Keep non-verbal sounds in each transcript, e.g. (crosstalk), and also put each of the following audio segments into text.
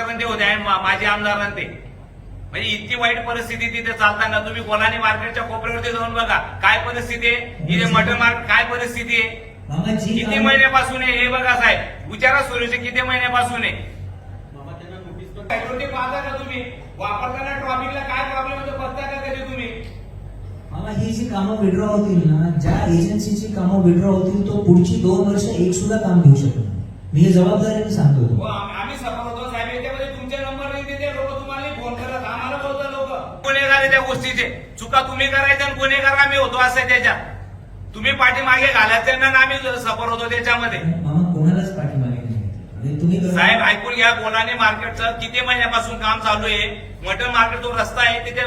ते होते आणि मा- माजी आमदार ते म्हणजे इतकी वाईट परिस्थिती तिथे चालताना तुम्ही कोलानी मार्केटच्या कोपऱ्यावरती जाऊन बघा काय परिस्थिती आहे? इथे मटन मार्केट काय परिस्थिती आहे? किती महिन्यापासून आहे? हे बघा साहेब विचारा सुरेश किती महिन्यापासून आहे? पाहता का तुम्ही? वापरताना ट्रॉफिकला काय प्रॉब्लेम होतो बघता का कधी तुम्ही? मामा ही जी कामं विड्रॉ होतील ना ज्या एजन्सीची कामं विड्रॉ होतील तो पुढची दोन वर्ष एक सुद्धा काम घेऊ शकत मी हे जबाबदारीने सांगतो हो, आम्ही सफर होतो फोन करत आम्हाला बोलतात लोक. गुन्हेगार त्या गोष्टीचे. चुका तुम्ही करायच्या आणि गुन्हेगार आम्ही होतो असं त्याच्यात तुम्ही पाठीमागे घालायचे ना आम्ही सफर होतो त्याच्यामध्ये. कोणालाच पाठीमागे साहेब ऐकून घ्या गोलाने मार्केटचं किती महिन्यापासून काम चालू आहे? मटन मार्केट जो रस्ता आहे तिथे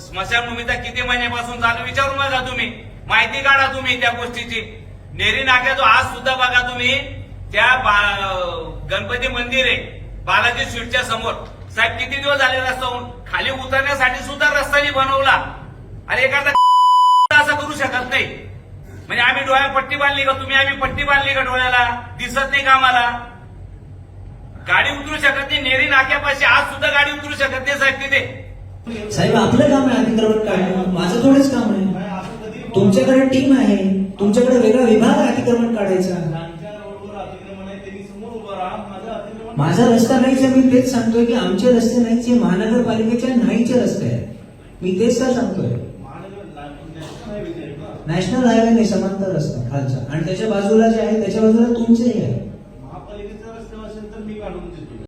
स्मशानभूमीचा किती महिन्यापासून चालू? विचारून बघा तुम्ही. माहिती काढा तुम्ही त्या गोष्टीची. नेरी नाक्या जो आज सुद्धा बघा तुम्ही त्या बा- गणपती मंदिर आहे बालाजी स्वीटच्या समोर. साहेब किती दिवस झाले रस्ता होऊन खाली उतरण्यासाठी सुद्धा रस्ता नाही बनवला. अरे एखादा (laughs) असं करू शकत नाही. म्हणजे आम्ही डोळ्यात पट्टी बांधली का? तुम्ही आम्ही पट्टी बांधली का डोळ्याला? दिसत नाही का आम्हाला? गाडी उतरू शकत नाही. नेरी नाक्यापाशी आज सुद्धा गाडी उतरू शकत नाही साहेब तिथे. साहेब आपलं काम आहे अतिक्रमण काढणं. माझं थोडेच काम आहे. तुमच्याकडे टीम आहे. तुमच्याकडे वेगळा विभाग आहे अतिक्रमण काढायचा. माझा रस्ता नाहीच आहे मी तेच सांगतोय की आमचे रस्ते नाहीच हे महानगरपालिकेच्या नाहीचे रस्ते आहेत. मी तेच तर सांगतोय? नॅशनल नॅशनल हायवे नाही समांतर रस्ता खालचा. आणि त्याच्या बाजूला जे आहे त्याच्या बाजूला तुमचेही आहे.